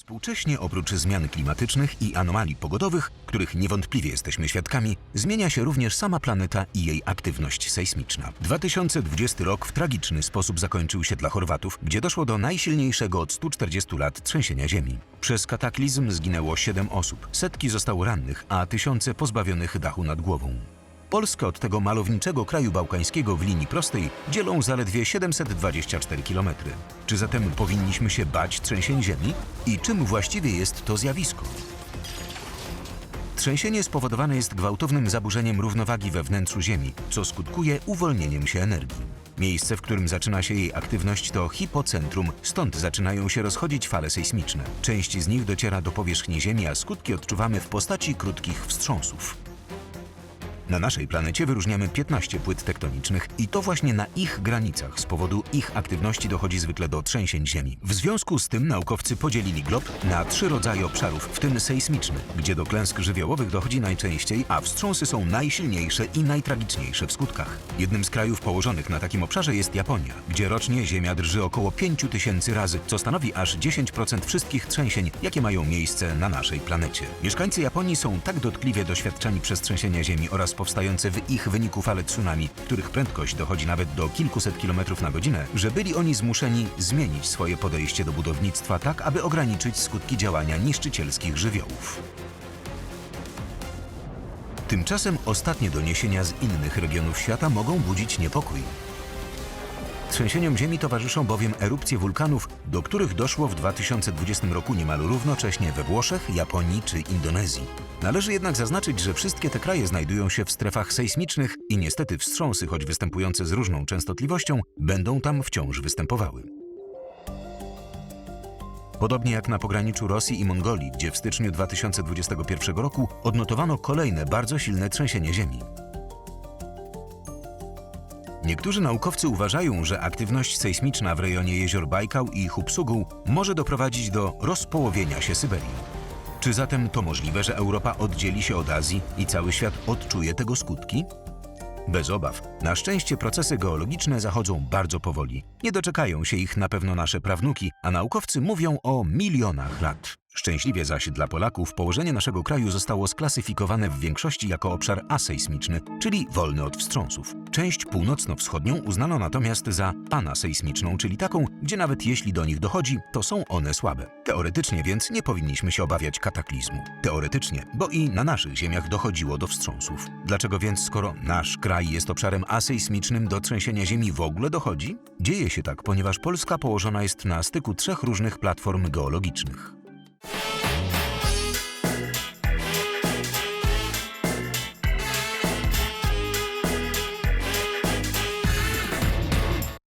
Współcześnie oprócz zmian klimatycznych i anomalii pogodowych, których niewątpliwie jesteśmy świadkami, zmienia się również sama planeta i jej aktywność sejsmiczna. 2020 rok w tragiczny sposób zakończył się dla Chorwatów, gdzie doszło do najsilniejszego od 140 lat trzęsienia ziemi. Przez kataklizm zginęło 7 osób, setki zostało rannych, a tysiące pozbawionych dachu nad głową. Polskę od tego malowniczego kraju bałkańskiego w linii prostej dzielą zaledwie 724 km. Czy zatem powinniśmy się bać trzęsień ziemi? I czym właściwie jest to zjawisko? Trzęsienie spowodowane jest gwałtownym zaburzeniem równowagi we wnętrzu Ziemi, co skutkuje uwolnieniem się energii. Miejsce, w którym zaczyna się jej aktywność to hipocentrum, stąd zaczynają się rozchodzić fale sejsmiczne. Część z nich dociera do powierzchni Ziemi, a skutki odczuwamy w postaci krótkich wstrząsów. Na naszej planecie wyróżniamy 15 płyt tektonicznych i to właśnie na ich granicach z powodu ich aktywności dochodzi zwykle do trzęsień ziemi. W związku z tym naukowcy podzielili glob na trzy rodzaje obszarów, w tym sejsmiczny, gdzie do klęsk żywiołowych dochodzi najczęściej, a wstrząsy są najsilniejsze i najtragiczniejsze w skutkach. Jednym z krajów położonych na takim obszarze jest Japonia, gdzie rocznie ziemia drży około 5 tysięcy razy, co stanowi aż 10% wszystkich trzęsień, jakie mają miejsce na naszej planecie. Mieszkańcy Japonii są tak dotkliwie doświadczani przez trzęsienia ziemi oraz powstające w ich wyniku fale tsunami, których prędkość dochodzi nawet do kilkuset kilometrów na godzinę, że byli oni zmuszeni zmienić swoje podejście do budownictwa tak, aby ograniczyć skutki działania niszczycielskich żywiołów. Tymczasem ostatnie doniesienia z innych regionów świata mogą budzić niepokój. Trzęsieniom ziemi towarzyszą bowiem erupcje wulkanów, do których doszło w 2020 roku niemal równocześnie we Włoszech, Japonii czy Indonezji. Należy jednak zaznaczyć, że wszystkie te kraje znajdują się w strefach sejsmicznych i niestety wstrząsy, choć występujące z różną częstotliwością, będą tam wciąż występowały. Podobnie jak na pograniczu Rosji i Mongolii, gdzie w styczniu 2021 roku odnotowano kolejne bardzo silne trzęsienie ziemi. Niektórzy naukowcy uważają, że aktywność sejsmiczna w rejonie jezior Bajkał i Hupsugu może doprowadzić do rozpołowienia się Syberii. Czy zatem to możliwe, że Europa oddzieli się od Azji i cały świat odczuje tego skutki? Bez obaw. Na szczęście procesy geologiczne zachodzą bardzo powoli. Nie doczekają się ich na pewno nasze prawnuki, a naukowcy mówią o milionach lat. Szczęśliwie zaś dla Polaków położenie naszego kraju zostało sklasyfikowane w większości jako obszar asejsmiczny, czyli wolny od wstrząsów. Część północno-wschodnią uznano natomiast za anasejsmiczną, czyli taką, gdzie nawet jeśli do nich dochodzi, to są one słabe. Teoretycznie więc nie powinniśmy się obawiać kataklizmu. Teoretycznie, bo i na naszych ziemiach dochodziło do wstrząsów. Dlaczego więc, skoro nasz kraj jest obszarem asejsmicznym, do trzęsienia ziemi w ogóle dochodzi? Dzieje się tak, ponieważ Polska położona jest na styku trzech różnych platform geologicznych.